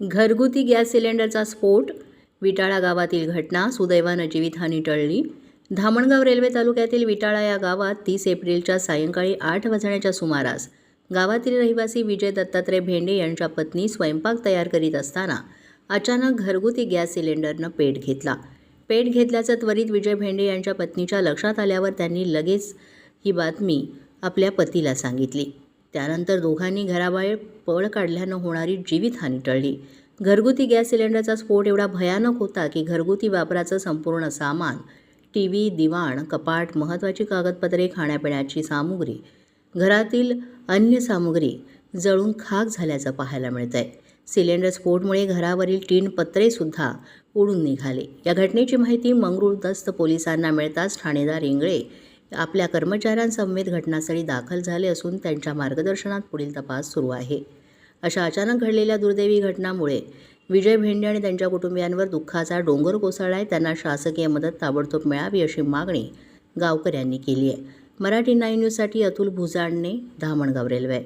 घरगुती गॅस सिलेंडरचा स्फोट विटाळा गावातील घटना सुदैवानं जीवितहानी टळली धामणगाव रेल्वे तालुक्यातील विटाळा या गावात तीस एप्रिलच्या सायंकाळी आठ वाजण्याच्या सुमारास गावातील रहिवासी विजय दत्तात्रय भेंडे यांच्या पत्नी स्वयंपाक तयार करीत असताना अचानक घरगुती गॅस सिलेंडरनं पेट घेतला. पेट घेतल्याचं त्वरित विजय भेंडे यांच्या पत्नीच्या लक्षात आल्यावर त्यांनी लगेच ही बातमी आपल्या पतीला सांगितली. त्यानंतर दोघांनी घराबाहेर पळ काढल्यानं होणारी जीवितहानी टळली. घरगुती गॅस सिलेंडरचा स्फोट एवढा भयानक होता की घरगुती वापराचं संपूर्ण सामान टी व्ही दिवाण कपाट महत्त्वाची कागदपत्रे खाण्यापिण्याची सामुग्री घरातील अन्य सामुग्री जळून खाक झाल्याचं पाहायला मिळतंय. सिलेंडर स्फोटमुळे घरावरील टीन पत्रेसुद्धा उडून निघाले. या घटनेची माहिती मंगरुळदस्त पोलिसांना मिळताच ठाणेदार इंगळे आपल्या कर्मचाऱ्यांसमवेत घटनास्थळी दाखल झाले असून त्यांच्या मार्गदर्शनात पुढील तपास सुरू आहे. अशा अचानक घडलेल्या दुर्दैवी घटनामुळे विजय भेंडे आणि त्यांच्या कुटुंबियांवर दुःखाचा डोंगर कोसळला आहे त्यांना शासकीय मदत ताबडतोब मिळावी अशी मागणी गावकऱ्यांनी केली आहे. मराठी नाईन न्यूजसाठी अतुल भुजाडणे धामणगाव रेल्वे.